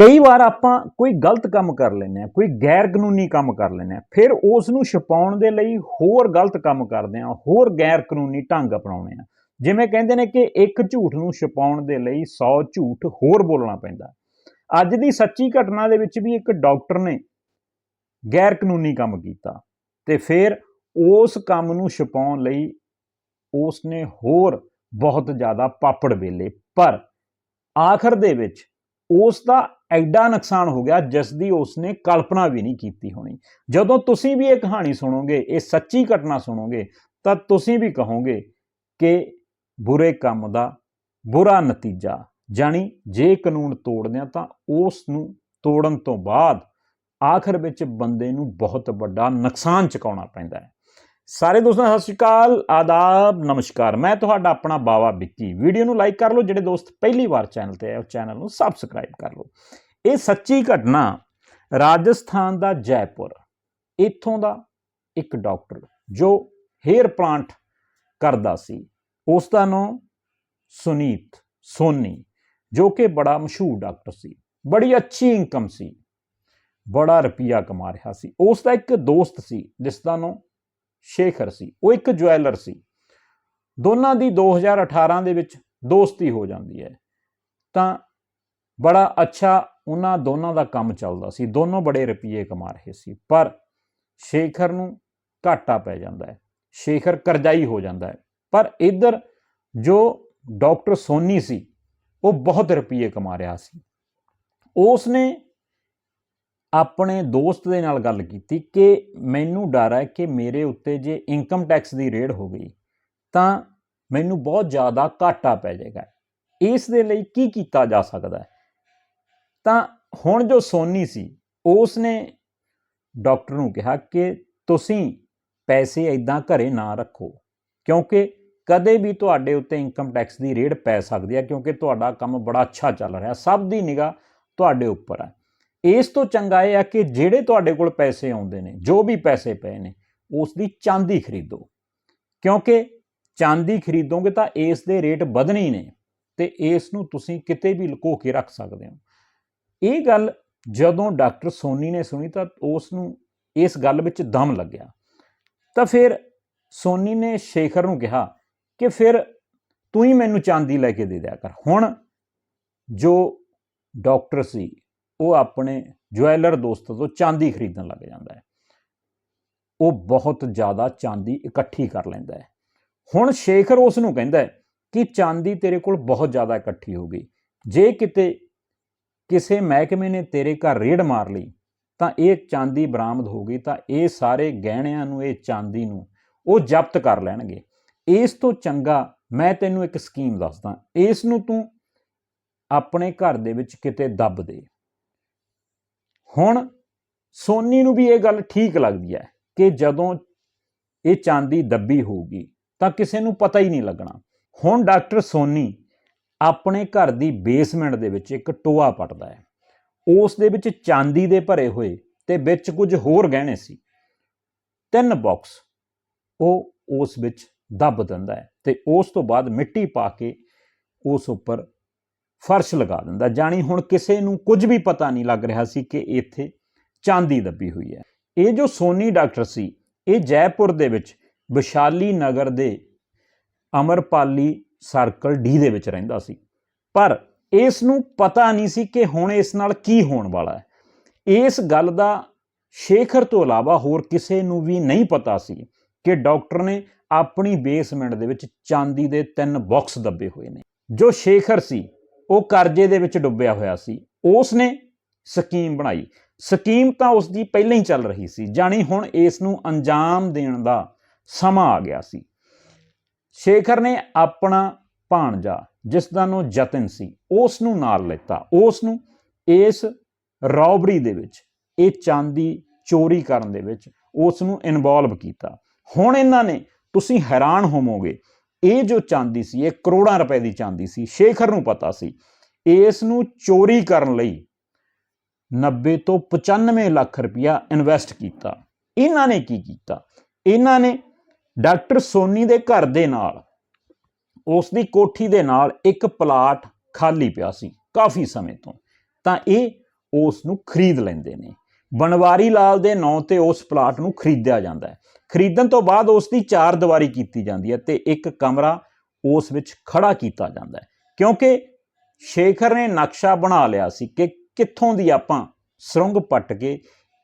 ਕਈ ਵਾਰ ਆਪਾਂ ਕੋਈ ਗਲਤ ਕੰਮ ਕਰ ਲੈਂਦੇ ਆ ਕੋਈ ਗੈਰ ਕਾਨੂੰਨੀ ਕੰਮ ਕਰ ਲੈਂਦੇ ਆ ਫਿਰ ਉਸ ਨੂੰ ਛੁਪਾਉਣ ਦੇ ਲਈ ਹੋਰ ਗਲਤ ਕੰਮ ਕਰਦੇ ਆ ਹੋਰ ਗੈਰ ਕਾਨੂੰਨੀ ਢੰਗ ਅਪਣਾਉਂਦੇ ਆ ਜਿਵੇਂ ਕਹਿੰਦੇ ਨੇ ਕਿ ਇੱਕ ਝੂਠ ਨੂੰ ਛੁਪਾਉਣ ਦੇ ਲਈ 100 ਝੂਠ ਹੋਰ ਬੋਲਣਾ ਪੈਂਦਾ। ਅੱਜ ਦੀ ਸੱਚੀ ਘਟਨਾ ਦੇ ਵਿੱਚ ਵੀ ਇੱਕ ਡਾਕਟਰ ਨੇ ਗੈਰ ਕਾਨੂੰਨੀ ਕੰਮ ਕੀਤਾ ਤੇ ਫਿਰ ਉਸ ਕੰਮ ਨੂੰ ਛੁਪਾਉਣ ਲਈ ਉਸ ਨੇ ਹੋਰ ਬਹੁਤ ਜ਼ਿਆਦਾ ਪਾਪੜ ਵੇਲੇ। ਪਰ ਆਖਰ ਦੇ ਵਿੱਚ ਉਸ ਦਾ ਐਡਾ ਨੁਕਸਾਨ ਹੋ ਗਿਆ ਜਿਸ ਦੀ ਉਸਨੇ ਕਲਪਨਾ ਵੀ ਨਹੀਂ ਕੀਤੀ ਹੋਣੀ। ਜਦੋਂ ਤੁਸੀਂ ਵੀ ਇਹ ਕਹਾਣੀ ਸੁਣੋਗੇ, ਇਹ ਸੱਚੀ ਘਟਨਾ ਸੁਣੋਗੇ, ਤਾਂ ਤੁਸੀਂ ਵੀ ਕਹੋਗੇ ਕਿ ਬੁਰੇ ਕੰਮ ਦਾ ਬੁਰਾ ਨਤੀਜਾ, ਜਾਣੀ ਜੇ ਕਾਨੂੰਨ ਤੋੜਦੇ ਆ ਤਾਂ ਉਸ ਨੂੰ ਤੋੜਨ ਤੋਂ ਬਾਅਦ ਆਖਰ ਵਿੱਚ ਬੰਦੇ ਨੂੰ ਬਹੁਤ ਵੱਡਾ ਨੁਕਸਾਨ ਚੁਕਾਉਣਾ ਪੈਂਦਾ ਹੈ। ਸਾਰੇ ਦੋਸਤਾਂ ਸਤਿ ਸ਼੍ਰੀ ਅਕਾਲ, ਆਦਾਬ, ਨਮਸਕਾਰ। ਮੈਂ ਤੁਹਾਡਾ ਆਪਣਾ ਬਾਵਾ ਵਿੱਕੀ। ਵੀਡੀਓ ਨੂੰ ਲਾਈਕ ਕਰ ਲਓ, ਜਿਹੜੇ ਦੋਸਤ ਪਹਿਲੀ ਵਾਰ ਚੈਨਲ ਤੇ ਆਏ, ਉਹ ਚੈਨਲ ਨੂੰ ਸਬਸਕ੍ਰਾਈਬ ਕਰ ਲਓ। ਇਹ ਸੱਚੀ ਘਟਨਾ ਰਾਜਸਥਾਨ ਦਾ ਜੈਪੁਰ, ਇੱਥੋਂ ਦਾ ਇੱਕ ਡਾਕਟਰ ਜੋ ਹੇਅਰ ਪਲਾਂਟ ਕਰਦਾ ਸੀ। ਉਸ ਦਾ ਨਾਮ ਸੁਨੀਤ ਸੋਨੀ, ਜੋ ਕਿ ਬੜਾ ਮਸ਼ਹੂਰ ਡਾਕਟਰ ਸੀ। ਬੜੀ ਅੱਛੀ ਇਨਕਮ ਸੀ। ਬੜਾ ਰੁਪਈਆ ਕਮਾ ਰਿਹਾ ਸੀ। ਉਸ ਦਾ ਇੱਕ ਦੋਸਤ ਸੀ ਜਿਸ ਦਾ ਨਾਮ ਸ਼ੇਖਰ ਸੀ, ਉਹ ਇੱਕ ਜੁਐਲਰ ਸੀ। ਦੋਨਾਂ ਦੀ 2018 ਦੇ ਵਿੱਚ ਦੋਸਤੀ ਹੋ ਜਾਂਦੀ ਹੈ। ਤਾਂ ਬੜਾ ਅੱਛਾ ਉਹਨਾਂ ਦੋਨਾਂ ਦਾ ਕੰਮ ਚੱਲਦਾ ਸੀ। ਦੋਨੋਂ ਬੜੇ ਰੁਪਏ ਕਮਾ ਰਹੇ ਸੀ, ਪਰ ਸ਼ੇਖਰ ਨੂੰ ਘਾਟਾ ਪੈ ਜਾਂਦਾ ਹੈ, ਸ਼ੇਖਰ ਕਰਜ਼ਾਈ ਹੋ ਜਾਂਦਾ ਹੈ। ਪਰ ਇੱਧਰ ਜੋ ਡਾਕਟਰ ਸੋਨੀ ਸੀ, ਉਹ ਬਹੁਤ ਰੁਪਏ ਕਮਾ ਰਿਹਾ ਸੀ। ਉਸ ਨੇ ਆਪਣੇ ਦੋਸਤ ਦੇ ਨਾਲ ਗੱਲ ਕੀਤੀ ਕਿ ਮੈਨੂੰ ਡਰ ਹੈ ਕਿ ਮੇਰੇ ਉੱਤੇ ਜੇ ਇਨਕਮ ਟੈਕਸ ਦੀ ਰੇਡ ਹੋ ਗਈ, ਤਾਂ ਮੈਨੂੰ ਬਹੁਤ ਜ਼ਿਆਦਾ ਘਾਟਾ ਪੈ ਜਾਏਗਾ। ਇਸ ਦੇ ਲਈ ਕੀ ਕੀਤਾ ਜਾ ਸਕਦਾ ਹੈ? ਤਾਂ ਹੁਣ ਜੋ ਸੋਨੀ ਸੀ ਉਸ ਨੇ ਡਾਕਟਰ ਨੂੰ ਕਿਹਾ ਕਿ ਤੁਸੀਂ ਪੈਸੇ ਇਦਾਂ ਘਰੇ ਨਾ ਰੱਖੋ, ਕਿਉਂਕਿ ਕਦੇ ਵੀ ਤੁਹਾਡੇ ਉੱਤੇ ਇਨਕਮ ਟੈਕਸ ਦੀ ਰੇਡ ਪੈ ਸਕਦੀ ਹੈ, ਕਿਉਂਕਿ ਤੁਹਾਡਾ ਕੰਮ ਬੜਾ ਅੱਛਾ ਚੱਲ ਰਿਹਾ, ਸਭ ਦੀ ਨਿਗਾਹ ਤੁਹਾਡੇ ਉੱਪਰ ਹੈ। ਇਸ ਤੋਂ ਚੰਗਾ ਇਹ ਆ ਕਿ ਜਿਹੜੇ ਤੁਹਾਡੇ ਕੋਲ ਪੈਸੇ ਆਉਂਦੇ ਨੇ, ਜੋ ਵੀ ਪੈਸੇ ਪਏ ਨੇ ਉਸ ਦੀ ਚਾਂਦੀ ਖਰੀਦੋ। ਕਿਉਂਕਿ ਚਾਂਦੀ ਖਰੀਦੋਗੇ ਤਾਂ ਇਸ ਦੇ ਰੇਟ ਵਧਣੇ ਨੇ ਤੇ ਇਸ ਨੂੰ ਤੁਸੀਂ ਕਿਤੇ ਵੀ ਲੁਕੋ ਕੇ ਰੱਖ ਸਕਦੇ ਹੋ। ਇਹ ਗੱਲ ਜਦੋਂ ਡਾਕਟਰ ਸੋਨੀ ਨੇ ਸੁਣੀ ਤਾਂ ਉਸ ਨੂੰ ਇਸ ਗੱਲ ਵਿੱਚ ਦਮ ਲੱਗਿਆ। ਤਾਂ ਫਿਰ ਸੋਨੀ ਨੇ ਸ਼ੇਖਰ ਨੂੰ ਕਿਹਾ ਕਿ ਫਿਰ ਤੂੰ ਹੀ ਮੈਨੂੰ ਚਾਂਦੀ ਲੈ ਕੇ ਦੇ ਦਿਆ ਕਰ। ਹੁਣ ਜੋ ਡਾਕਟਰ ਸੀ ਉਹ ਆਪਣੇ ਜੁਐਲਰ ਦੋਸਤ ਤੋਂ ਚਾਂਦੀ ਖਰੀਦਣ ਲੱਗ ਜਾਂਦਾ ਹੈ। ਉਹ ਬਹੁਤ ਜ਼ਿਆਦਾ ਚਾਂਦੀ ਇਕੱਠੀ ਕਰ ਲੈਂਦਾ ਹੈ। ਹੁਣ ਸ਼ੇਖਰ ਉਸ ਨੂੰ ਕਹਿੰਦਾ ਹੈ ਕਿ ਚਾਂਦੀ ਤੇਰੇ ਕੋਲ ਬਹੁਤ ਜ਼ਿਆਦਾ ਇਕੱਠੀ ਹੋ ਗਈ। ਜੇ ਕਿਤੇ ਕਿਸੇ ਮਹਿਕਮੇ ਨੇ ਤੇਰੇ ਘਰ ਰੇਡ ਮਾਰ ਲਈ, ਤਾਂ ਇਹ ਚਾਂਦੀ ਬਰਾਮਦ ਹੋ ਗਈ, ਤਾਂ ਇਹ ਸਾਰੇ ਗਹਿਣਿਆਂ ਨੂੰ, ਇਹ ਚਾਂਦੀ ਨੂੰ ਉਹ ਜ਼ਬਤ ਕਰ ਲੈਣਗੇ। ਇਸ ਤੋਂ ਚੰਗਾ ਮੈਂ ਤੈਨੂੰ ਇੱਕ ਸਕੀਮ ਦੱਸਦਾ। ਇਸ ਨੂੰ ਤੂੰ ਆਪਣੇ ਘਰ ਦੇ ਵਿੱਚ ਕਿਤੇ ਦੱਬ ਦੇ। ਹੁਣ ਸੋਨੀ ਨੂੰ ਵੀ ਇਹ ਗੱਲ ਠੀਕ ਲੱਗਦੀ ਹੈ ਕਿ ਜਦੋਂ ਇਹ ਚਾਂਦੀ ਦੱਬੀ ਹੋਊਗੀ, ਤਾਂ ਕਿਸੇ ਨੂੰ ਪਤਾ ਹੀ ਨਹੀਂ ਲੱਗਣਾ। ਹੁਣ ਡਾਕਟਰ ਸੋਨੀ ਆਪਣੇ ਘਰ ਦੀ ਬੇਸਮੈਂਟ ਦੇ ਵਿੱਚ ਇੱਕ ਟੋਆ ਪਟਦਾ ਹੈ। ਉਸ ਦੇ ਵਿੱਚ ਚਾਂਦੀ ਦੇ ਭਰੇ ਹੋਏ ਤੇ ਵਿੱਚ ਕੁਝ ਹੋਰ ਗਹਿਣੇ ਸੀ। ਤਿੰਨ ਬਾਕਸ ਉਹ ਉਸ ਵਿੱਚ ਦੱਬ ਦਿੰਦਾ ਹੈ ਤੇ ਉਸ ਤੋਂ ਬਾਅਦ ਮਿੱਟੀ ਪਾ ਕੇ ਉਸ ਉੱਪਰ ਫਰਸ਼ ਲਗਾ ਦਿੰਦਾ, ਜਾਣੀ ਹੁਣ ਕਿਸੇ ਨੂੰ ਕੁਝ ਵੀ ਪਤਾ ਨਹੀਂ ਲੱਗ ਰਿਹਾ ਸੀ ਕਿ ਇੱਥੇ ਚਾਂਦੀ ਦੱਬੀ ਹੋਈ ਹੈ। ਇਹ ਜੋ ਸੋਨੀ ਡਾਕਟਰ ਸੀ, ਇਹ ਜੈਪੁਰ ਦੇ ਵਿੱਚ ਵਿਸ਼ਾਲੀ ਨਗਰ ਦੇ ਅਮਰਪਾਲੀ ਸਰਕਲ ਡੀ ਦੇ ਵਿੱਚ ਰਹਿੰਦਾ ਸੀ। ਪਰ ਇਸ ਨੂੰ ਪਤਾ ਨਹੀਂ ਸੀ ਕਿ ਹੁਣ ਇਸ ਨਾਲ ਕੀ ਹੋਣ ਵਾਲਾ ਹੈ। ਇਸ ਗੱਲ ਦਾ ਸ਼ੇਖਰ ਤੋਂ ਇਲਾਵਾ ਹੋਰ ਕਿਸੇ ਨੂੰ ਵੀ ਨਹੀਂ ਪਤਾ ਸੀ ਕਿ ਡਾਕਟਰ ਨੇ ਆਪਣੀ ਬੇਸਮੈਂਟ ਦੇ ਵਿੱਚ ਚਾਂਦੀ ਦੇ ਤਿੰਨ ਬਾਕਸ ਦੱਬੇ ਹੋਏ ਨੇ। ਜੋ ਸ਼ੇਖਰ ਸੀ ਉਹ ਕਰਜ਼ੇ ਦੇ ਵਿੱਚ ਡੁੱਬਿਆ ਹੋਇਆ ਸੀ। ਉਸ ਨੇ ਸਕੀਮ ਬਣਾਈ। ਸਕੀਮ ਤਾਂ ਉਸ ਦੀ ਪਹਿਲਾਂ ਹੀ ਚੱਲ ਰਹੀ ਸੀ, ਜਾਣੀ ਹੁਣ ਇਸ ਨੂੰ ਅੰਜਾਮ ਦੇਣ ਦਾ ਸਮਾਂ ਆ ਗਿਆ ਸੀ। ਸ਼ੇਖਰ ਨੇ ਆਪਣਾ ਭਾਣਜਾ, ਜਿਸ ਦਾ ਨਾਮ ਜਤਨ ਸੀ ਉਸ ਨੂੰ ਨਾਲ ਲੈਤਾ। ਉਸ ਨੂੰ ਇਸ ਰੌਬਰੀ ਦੇ ਵਿੱਚ, ਇਹ ਚਾਂਦੀ ਚੋਰੀ ਕਰਨ ਦੇ ਵਿੱਚ ਉਸ ਨੂੰ ਇਨਵੋਲਵ ਕੀਤਾ। ਹੁਣ ਇਹਨਾਂ ਨੇ ਤੁਸੀਂ ਹੈਰਾਨ ਹੋਵੋਗੇ ਇਹ ਜੋ ਚਾਂਦੀ ਸੀ, ਇਹ ਕਰੋੜਾਂ ਰੁਪਏ ਦੀ ਚਾਂਦੀ ਸੀ, ਸ਼ੇਖਰ ਨੂੰ ਪਤਾ ਸੀ, ਇਸ ਨੂੰ ਚੋਰੀ ਕਰਨ ਲਈ 90 ਤੋਂ 95 ਲੱਖ ਰੁਪਇਆ ਇਨਵੈਸਟ ਕੀਤਾ। ਇਹਨਾਂ ਨੇ ਕੀ ਕੀਤਾ? ਇਹਨਾਂ ਨੇ ਡਾਕਟਰ ਸੋਨੀ ਦੇ ਘਰ ਦੇ ਨਾਲ, ਉਸ ਦੀ ਕੋਠੀ ਦੇ ਨਾਲ ਇੱਕ ਪਲਾਟ ਖਾਲੀ ਪਿਆ ਸੀ ਕਾਫੀ ਸਮੇਂ ਤੋਂ। ਤਾਂ ਇਹ ਉਸ ਨੂੰ ਖਰੀਦ ਲੈਂਦੇ ਨੇ। ਬਨਵਾਰੀ ਲਾਲ ਦੇ ਨਾਂ ਤੇ ਉਸ ਪਲਾਟ ਨੂੰ ਖਰੀਦਿਆ ਜਾਂਦਾ ਹੈ। ਖਰੀਦਣ ਤੋਂ ਬਾਅਦ ਉਸ ਦੀ ਚਾਰ ਦੀਵਾਰੀ ਕੀਤੀ ਜਾਂਦੀ ਹੈ ਤੇ ਇੱਕ ਕਮਰਾ ਉਸ ਵਿੱਚ ਖੜਾ ਕੀਤਾ ਜਾਂਦਾ ਹੈ। ਕਿਉਂਕਿ ਸ਼ੇਖਰ ਨੇ ਨਕਸ਼ਾ ਬਣਾ ਲਿਆ ਸੀ ਕਿ ਕਿੱਥੋਂ ਦੀ ਆਪਾਂ ਸੁਰੰਗ ਪੱਟ ਕੇ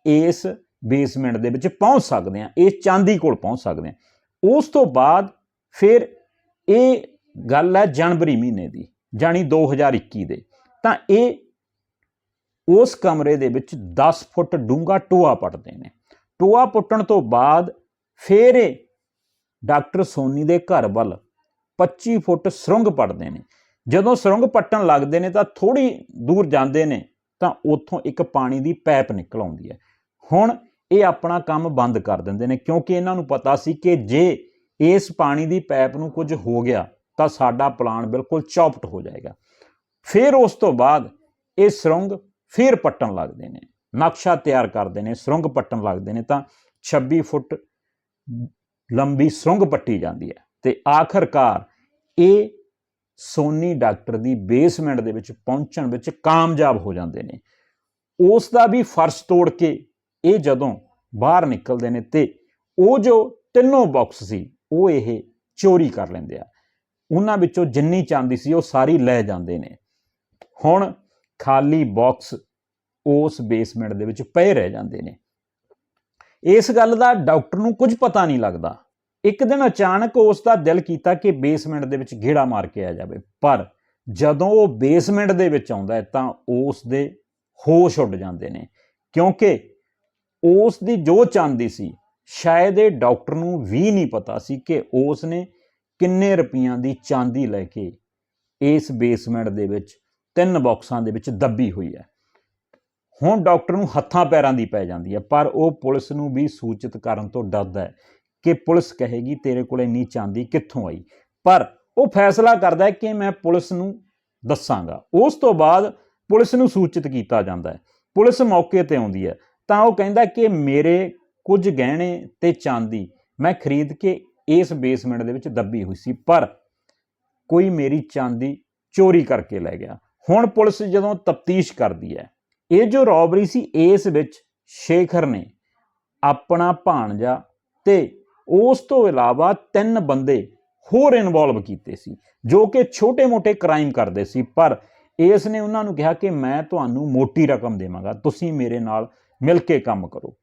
ਇਸ ਬੇਸਮੈਂਟ ਦੇ ਵਿੱਚ ਪਹੁੰਚ ਸਕਦੇ ਹਾਂ, ਇਸ ਚਾਂਦੀ ਕੋਲ ਪਹੁੰਚ ਸਕਦੇ ਹਾਂ। ਉਸ ਤੋਂ ਬਾਅਦ ਫਿਰ ਇਹ ਗੱਲ ਹੈ ਜਨਵਰੀ ਮਹੀਨੇ ਦੀ ਜਾਨੀ 2021 ਦੇ। ਤਾਂ ਇਹ ਉਸ ਕਮਰੇ ਦੇ ਵਿੱਚ 10 ਫੁੱਟ ਡੂੰਘਾ ਟੋਆ ਪੱਟਦੇ ਨੇ। ਟੋਆ ਪੁੱਟਣ ਤੋਂ ਬਾਅਦ ਫਿਰ ਇਹ ਡਾਕਟਰ ਸੋਨੀ ਦੇ ਘਰ ਵੱਲ 25 ਫੁੱਟ ਸੁਰੰਗ ਪੱਟਦੇ ਨੇ। ਜਦੋਂ ਸੁਰੰਗ ਪੱਟਣ ਲੱਗਦੇ ਨੇ ਤਾਂ ਥੋੜੀ ਦੂਰ ਜਾਂਦੇ ਨੇ ਤਾਂ ਉੱਥੋਂ ਇੱਕ ਪਾਣੀ ਦੀ ਪਾਈਪ ਨਿਕਲ ਆਉਂਦੀ ਹੈ। ਹੁਣ ਇਹ ਆਪਣਾ ਕੰਮ ਬੰਦ ਕਰ ਦਿੰਦੇ ਨੇ ਕਿਉਂਕਿ ਇਹਨਾਂ ਨੂੰ ਪਤਾ ਸੀ ਕਿ ਜੇ ਇਸ ਪਾਣੀ ਦੀ ਪਾਈਪ ਨੂੰ ਕੁਝ ਹੋ ਗਿਆ ਤਾਂ ਸਾਡਾ ਪਲਾਨ ਬਿਲਕੁਲ ਚੌਪਟ ਹੋ ਜਾਏਗਾ। ਫਿਰ ਉਸ ਤੋਂ ਬਾਅਦ ਇਹ ਸੁਰੰਗ ਫਿਰ ਪੱਟਣ ਲੱਗਦੇ ਨੇ, ਨਕਸ਼ਾ ਤਿਆਰ ਕਰਦੇ ਨੇ, ਸੁਰੰਗ ਪੱਟਣ ਲੱਗਦੇ ਨੇ ਤਾਂ 26 ਫੁੱਟ ਲੰਬੀ ਸੁਰੰਗ ਪੱਟੀ ਜਾਂਦੀ ਹੈ ਤੇ ਆਖਰਕਾਰ ਇਹ ਸੋਨੀ ਡਾਕਟਰ ਦੀ ਬੇਸਮੈਂਟ ਦੇ ਵਿੱਚ ਪਹੁੰਚਣ ਵਿੱਚ ਕਾਮਯਾਬ ਹੋ ਜਾਂਦੇ ਨੇ। ਉਸ ਦਾ ਵੀ ਫਰਸ਼ ਤੋੜ ਕੇ ਇਹ ਜਦੋਂ ਬਾਹਰ ਨਿਕਲਦੇ ਨੇ ਤੇ ਉਹ ਜੋ ਤਿੰਨੋਂ ਬਾਕਸ ਸੀ, ਉਹ ਇਹ ਚੋਰੀ ਕਰ ਲੈਂਦੇ ਆ। ਉਹਨਾਂ ਵਿੱਚੋਂ ਜਿੰਨੀ ਚਾਂਦੀ ਸੀ ਉਹ ਸਾਰੀ ਲੈ ਜਾਂਦੇ ਨੇ। ਹੁਣ ਖਾਲੀ ਬਾਕਸ ਉਸ ਬੇਸਮੈਂਟ ਦੇ ਵਿੱਚ ਪਏ ਰਹਿ ਜਾਂਦੇ ਨੇ। ਇਸ ਗੱਲ ਦਾ ਡਾਕਟਰ ਨੂੰ ਕੁਝ ਪਤਾ ਨਹੀਂ ਲੱਗਦਾ। ਇੱਕ ਦਿਨ ਅਚਾਨਕ ਉਸ ਦਾ ਦਿਲ ਕੀਤਾ ਕਿ ਬੇਸਮੈਂਟ ਦੇ ਵਿੱਚ ਗੇੜਾ ਮਾਰ ਕੇ ਆ ਜਾਵੇ। ਪਰ ਜਦੋਂ ਉਹ ਬੇਸਮੈਂਟ ਦੇ ਵਿੱਚ ਆਉਂਦਾ ਹੈ ਤਾਂ ਉਸ ਦੇ ਹੋਸ਼ ਉੱਡ ਜਾਂਦੇ ਨੇ। ਕਿਉਂਕਿ ਉਸ ਦੀ ਜੋ ਚਾਂਦੀ ਸੀ, ਸ਼ਾਇਦ ਇਹ ਡਾਕਟਰ ਨੂੰ ਵੀ ਨਹੀਂ ਪਤਾ ਸੀ ਕਿ ਉਸ ਨੇ ਕਿੰਨੇ ਰੁਪਈਆਂ ਦੀ ਚਾਂਦੀ ਲੈ ਕੇ ਇਸ ਬੇਸਮੈਂਟ ਦੇ ਵਿੱਚ ਤਿੰਨ ਬਾਕਸਾਂ ਦੇ ਵਿੱਚ ਦੱਬੀ ਹੋਈ ਹੈ। ਹੁਣ ਡਾਕਟਰ ਨੂੰ ਹੱਥਾਂ ਪੈਰਾਂ ਦੀ ਪੈ ਜਾਂਦੀ ਹੈ, ਪਰ ਉਹ ਪੁਲਿਸ ਨੂੰ ਵੀ ਸੂਚਿਤ ਕਰਨ ਤੋਂ ਡਰਦਾ ਹੈ ਕਿ ਪੁਲਿਸ ਕਹੇਗੀ, ਤੇਰੇ ਕੋਲ ਇੰਨੀ ਚਾਂਦੀ ਕਿੱਥੋਂ ਆਈ? ਪਰ ਉਹ ਫੈਸਲਾ ਕਰਦਾ ਹੈ ਕਿ ਮੈਂ ਪੁਲਿਸ ਨੂੰ ਦੱਸਾਂਗਾ। ਉਸ ਤੋਂ ਬਾਅਦ ਪੁਲਿਸ ਨੂੰ ਸੂਚਿਤ ਕੀਤਾ ਜਾਂਦਾ ਹੈ। ਪੁਲਿਸ ਮੌਕੇ ਤੇ ਆਉਂਦੀ ਹੈ। ਤਾਂ ਉਹ ਕਹਿੰਦਾ ਕਿ ਮੇਰੇ ਕੁਝ ਗਹਿਣੇ ਤੇ ਚਾਂਦੀ ਮੈਂ ਖਰੀਦ ਕੇ ਇਸ ਬੇਸਮੈਂਟ ਦੇ ਵਿੱਚ ਦੱਬੀ ਹੋਈ ਸੀ, ਪਰ ਕੋਈ ਮੇਰੀ ਚਾਂਦੀ ਚੋਰੀ ਕਰਕੇ ਲੈ ਗਿਆ। ਹੁਣ ਪੁਲਿਸ ਜਦੋਂ ਤਫਤੀਸ਼ ਕਰਦੀ ਹੈ, ਇਹ ਜੋ ਰੌਬਰੀ ਸੀ ਇਸ ਵਿੱਚ ਸ਼ੇਖਰ ਨੇ ਆਪਣਾ ਭਾਣਜਾ ਤੇ ਉਸ ਤੋਂ ਇਲਾਵਾ ਤਿੰਨ ਬੰਦੇ ਹੋਰ ਇਨਵੋਲਵ ਕੀਤੇ ਸੀ, ਜੋ ਕਿ ਛੋਟੇ-ਮੋਟੇ ਕ੍ਰਾਈਮ ਕਰਦੇ ਸੀ, ਪਰ ਇਸ ਨੇ ਉਹਨਾਂ ਨੂੰ ਕਿਹਾ ਕਿ ਮੈਂ ਤੁਹਾਨੂੰ ਮੋਟੀ ਰਕਮ ਦੇਵਾਂਗਾ, ਤੁਸੀਂ ਮੇਰੇ ਨਾਲ ਮਿਲ ਕੇ ਕੰਮ ਕਰੋ।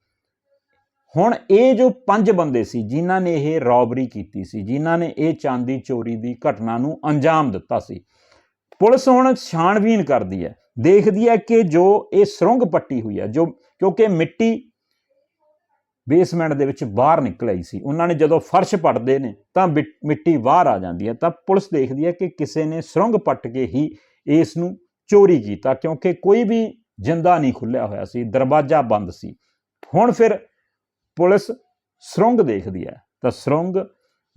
ਹੁਣ ਇਹ ਜੋ ਪੰਜ ਬੰਦੇ ਸੀ, ਜਿਨ੍ਹਾਂ ਨੇ ਇਹ ਰੌਬਰੀ ਕੀਤੀ ਸੀ, ਜਿਨ੍ਹਾਂ ਨੇ ਇਹ ਚਾਂਦੀ ਚੋਰੀ ਦੀ ਘਟਨਾ ਨੂੰ ਅੰਜਾਮ ਦਿੱਤਾ ਸੀ ਪੁਲਿਸ ਹੁਣ ਛਾਣਬੀਨ ਕਰਦੀ ਹੈ। ਦੇਖਦੀ ਹੈ ਕਿ ਜੋ ਇਹ ਸੁਰੰਗ ਪੱਟੀ ਹੋਈ ਹੈ, ਜੋ ਕਿਉਂਕਿ ਮਿੱਟੀ ਬੇਸਮੈਂਟ ਦੇ ਵਿੱਚ ਬਾਹਰ ਨਿਕਲ ਆਈ ਸੀ, ਉਹਨਾਂ ਨੇ ਜਦੋਂ ਫਰਸ਼ ਪੱਟਦੇ ਨੇ ਤਾਂ ਬਿ- ਮਿੱਟੀ ਬਾਹਰ ਆ ਜਾਂਦੀ ਹੈ, ਤਾਂ ਪੁਲਿਸ ਦੇਖਦੀ ਹੈ ਕਿ ਕਿਸੇ ਨੇ ਸੁਰੰਗ ਪੱਟ ਕੇ ਹੀ ਇਸ ਨੂੰ ਚੋਰੀ ਕੀਤਾ, ਕਿਉਂਕਿ ਕੋਈ ਵੀ ਜਿੰਦਾ ਨਹੀਂ ਖੁੱਲਿਆ ਹੋਇਆ ਸੀ, ਦਰਵਾਜ਼ਾ ਬੰਦ ਸੀ। ਹੁਣ ਫਿਰ ਪੁਲਿਸ ਸੁਰੰਗ ਦੇਖਦੀ ਹੈ, ਤਾਂ ਸੁਰੰਗ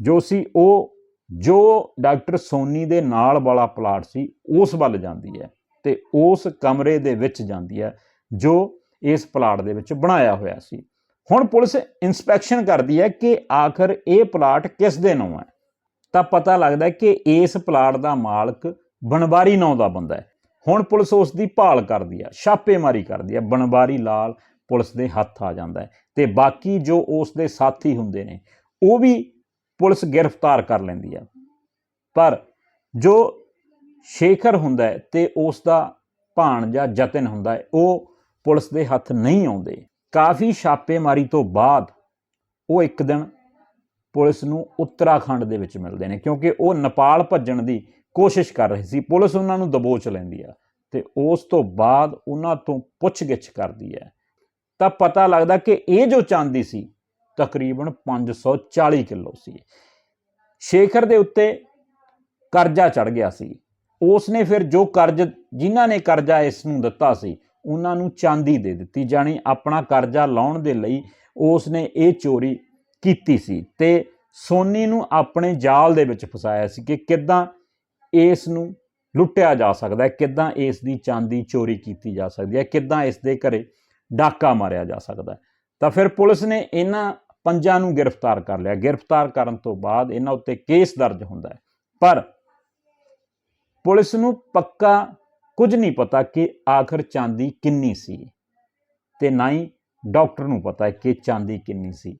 ਜੋ ਸੀ ਉਹ ਜੋ ਡਾਕਟਰ ਸੋਨੀ ਦੇ ਨਾਲ ਵਾਲਾ ਪਲਾਟ ਸੀ, ਉਸ ਵੱਲ ਜਾਂਦੀ ਹੈ ਤੇ ਉਸ ਕਮਰੇ ਦੇ ਵਿੱਚ ਜਾਂਦੀ ਹੈ ਜੋ ਇਸ ਪਲਾਟ ਦੇ ਵਿੱਚ ਬਣਾਇਆ ਹੋਇਆ ਸੀ। ਹੁਣ ਪੁਲਿਸ ਇਨਸਪੈਕਸ਼ਨ ਕਰਦੀ ਹੈ ਕਿ ਆਖਰ ਇਹ ਪਲਾਟ ਕਿਸ ਦੇ ਨਾਂ ਹੈ? ਤਾਂ ਪਤਾ ਲੱਗਦਾ ਕਿ ਇਸ ਪਲਾਟ ਦਾ ਮਾਲਕ ਬਨਵਾਰੀ ਨਾਂ ਦਾ ਬੰਦਾ ਹੈ। ਹੁਣ ਪੁਲਿਸ ਉਸ ਦੀ ਭਾਲ ਕਰਦੀ ਹੈ, ਛਾਪੇਮਾਰੀ ਕਰਦੀ ਹੈ, ਬਨਵਾਰੀ ਲਾਲ ਪੁਲਿਸ ਦੇ ਹੱਥ ਆ ਜਾਂਦਾ ਹੈ ਤੇ ਬਾਕੀ ਜੋ ਉਸ ਦੇ ਸਾਥੀ ਹੁੰਦੇ ਨੇ, ਉਹ ਵੀ ਪੁਲਿਸ ਗ੍ਰਿਫਤਾਰ ਕਰ ਲੈਂਦੀ ਹੈ ਪਰ ਜੋ ਸ਼ੇਖਰ ਹੁੰਦਾ ਹੈ ਤੇ ਉਸ ਦਾ ਭਾਣਜਾ ਜਤਨ ਹੁੰਦਾ ਉਹ ਪੁਲਿਸ ਦੇ ਹੱਥ ਨਹੀਂ ਆਉਂਦੇ। ਕਾਫੀ ਛਾਪੇਮਾਰੀ ਤੋਂ ਬਾਅਦ ਉਹ ਇੱਕ ਦਿਨ ਪੁਲਿਸ ਨੂੰ ਉੱਤਰਾਖੰਡ ਦੇ ਵਿੱਚ ਮਿਲਦੇ ਨੇ, ਕਿਉਂਕਿ ਉਹ ਨੇਪਾਲ ਭੱਜਣ ਦੀ ਕੋਸ਼ਿਸ਼ ਕਰ ਰਹੀ ਸੀ। ਪੁਲਿਸ ਉਹਨਾਂ ਨੂੰ ਦਬੋਚ ਲੈਂਦੀ ਆ ਤੇ ਉਸ ਤੋਂ ਬਾਅਦ ਉਹਨਾਂ ਤੋਂ ਪੁੱਛਗਿੱਛ ਕਰਦੀ ਹੈ। ਤਾਂ ਪਤਾ ਲੱਗਦਾ ਕਿ ਇਹ ਜੋ ਚਾਂਦੀ ਸੀ ਤਕਰੀਬਨ 540 ਕਿਲੋ ਸੀ। ਸ਼ੇਖਰ ਦੇ ਉੱਤੇ ਕਰਜ਼ਾ ਚੜ ਗਿਆ ਸੀ। ਉਸ ਨੇ ਫਿਰ ਜੋ ਕਰਜ਼, ਜਿਨ੍ਹਾਂ ਨੇ ਕਰਜ਼ਾ ਇਸ ਨੂੰ ਦਿੱਤਾ ਸੀ ਉਹਨਾਂ ਨੂੰ ਚਾਂਦੀ ਦੇ ਦਿੱਤੀ, ਜਾਣੀ ਆਪਣਾ ਕਰਜ਼ਾ ਲਾਉਣ ਦੇ ਲਈ ਉਸ ਨੇ ਇਹ ਚੋਰੀ ਕੀਤੀ ਸੀ ਤੇ ਸੋਨੀ ਨੂੰ ਆਪਣੇ ਜਾਲ ਦੇ ਵਿੱਚ ਫਸਾਇਆ ਸੀ ਕਿ ਕਿੱਦਾਂ ਇਸ ਨੂੰ ਲੁੱਟਿਆ ਜਾ ਸਕਦਾ ਹੈ, ਕਿੱਦਾਂ ਇਸ ਦੀ ਚਾਂਦੀ ਚੋਰੀ ਕੀਤੀ ਜਾ ਸਕਦੀ ਹੈ, ਕਿੱਦਾਂ ਇਸ ਦੇ ਘਰੇ ਡਾਕਾ ਮਾਰਿਆ ਜਾ ਸਕਦਾ ਹੈ। ਤਾਂ ਫਿਰ ਪੁਲਿਸ ਨੇ ਇਹਨਾਂ ਪੰਜਾਂ ਨੂੰ ਗ੍ਰਿਫਤਾਰ ਕਰ ਲਿਆ। ਗ੍ਰਿਫਤਾਰ ਕਰਨ ਤੋਂ ਬਾਅਦ ਇਹਨਾਂ ਉੱਤੇ ਕੇਸ ਦਰਜ ਹੁੰਦਾ ਹੈ। ਪਰ ਪੁਲਿਸ ਨੂੰ ਪੱਕਾ ਕੁਝ ਨਹੀਂ ਪਤਾ ਕਿ ਆਖਰ ਚਾਂਦੀ ਕਿੰਨੀ ਸੀ ਤੇ ਨਾ ਹੀ ਡਾਕਟਰ ਨੂੰ ਪਤਾ ਕਿ ਚਾਂਦੀ ਕਿੰਨੀ ਸੀ।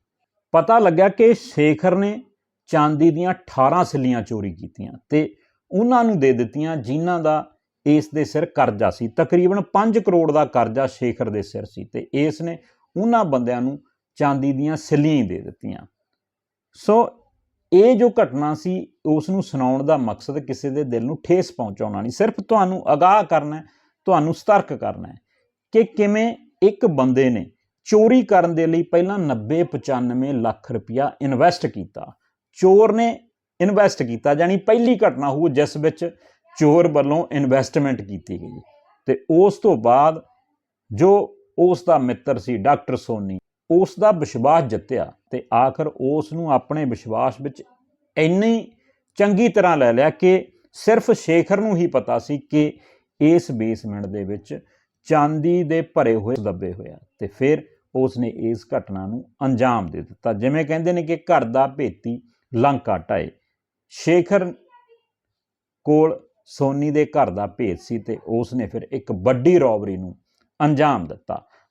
ਪਤਾ ਲੱਗਾ ਕਿ ਸ਼ੇਖਰ ਨੇ ਚਾਂਦੀ ਦੀਆਂ 18 ਸਿੱਲੀਆਂ ਚੋਰੀ ਕੀਤੀਆਂ ਤੇ ਉਹਨਾਂ ਨੂੰ ਦੇ ਦਿੱਤੀਆਂ ਜਿਨ੍ਹਾਂ ਦਾ ਇਸ ਦੇ ਸਿਰ ਕਰਜ਼ਾ ਸੀ। ਤਕਰੀਬਨ 5 ਕਰੋੜ ਦਾ ਕਰਜ਼ਾ ਸ਼ੇਖਰ ਦੇ ਸਿਰ ਸੀ ਤੇ ਇਸ ਨੇ ਉਹਨਾਂ ਬੰਦਿਆਂ ਨੂੰ ਚਾਂਦੀ ਦੀਆਂ ਸਿੱਲੀਆਂ ਹੀ ਦੇ ਦਿੱਤੀਆਂ। ਸੋ ਇਹ ਜੋ ਘਟਨਾ ਸੀ, ਉਸ ਨੂੰ ਸੁਣਾਉਣ ਦਾ ਮਕਸਦ ਕਿਸੇ ਦੇ ਦਿਲ ਨੂੰ ਠੇਸ ਪਹੁੰਚਾਉਣਾ ਨਹੀਂ। ਸਿਰਫ ਤੁਹਾਨੂੰ ਅਗਾਹ ਕਰਨਾ ਤੁਹਾਨੂੰ ਸਤਰਕ ਕਰਨਾ ਕਿ ਕਿਵੇਂ ਇੱਕ ਬੰਦੇ ਨੇ ਚੋਰੀ ਕਰਨ ਦੇ ਲਈ ਪਹਿਲਾਂ 90 95 ਲੱਖ ਰੁਪਇਆ ਇਨਵੈਸਟ ਕੀਤਾ। ਚੋਰ ਨੇ ਇਨਵੈਸਟ ਕੀਤਾ, ਯਾਨੀ ਪਹਿਲੀ ਘਟਨਾ ਹੋਊ ਜਿਸ ਵਿੱਚ ਚੋਰ ਵੱਲੋਂ ਇਨਵੈਸਟਮੈਂਟ ਕੀਤੀ ਗਈ। ਤੇ ਉਸ ਤੋਂ ਬਾਅਦ ਜੋ ਉਸ ਦਾ ਮਿੱਤਰ ਸੀ, ਡਾਕਟਰ ਸੋਨੀ ਉਸ ਦਾ ਵਿਸ਼ਵਾਸ ਜਿੱਤਿਆ ਤੇ ਆਖਰ ਉਸ ਨੂੰ ਆਪਣੇ ਵਿਸ਼ਵਾਸ ਵਿੱਚ ਇੰਨੀ ਚੰਗੀ ਤਰ੍ਹਾਂ ਲੈ ਲਿਆ ਕਿ ਸਿਰਫ ਸ਼ੇਖਰ ਨੂੰ ਹੀ ਪਤਾ ਸੀ ਕਿ ਇਸ ਬੇਸਮੈਂਟ ਦੇ ਵਿੱਚ ਚਾਂਦੀ ਦੇ ਭਰੇ ਹੋਏ ਦੱਬੇ ਹੋਇਆ ਤੇ ਫਿਰ ਉਸ ਨੇ ਇਸ ਘਟਨਾ ਨੂੰ ਅੰਜਾਮ ਦੇ ਦਿੱਤਾ। ਜਿਵੇਂ ਕਹਿੰਦੇ ਨੇ ਕਿ ਘਰ ਦਾ ਭੇਤੀ ਲੰਕਾ ਟਾਏ। ਸ਼ੇਖਰ ਕੋਲ ਸੋਨੀ ਦੇ ਘਰ ਦਾ ਭੇਤ ਸੀ ਤੇ ਉਸ ਨੇ ਫਿਰ ਇੱਕ ਵੱਡੀ ਰੋਬਰੀ ਨੂੰ ਅੰਜਾਮ ਦਿੱਤਾ।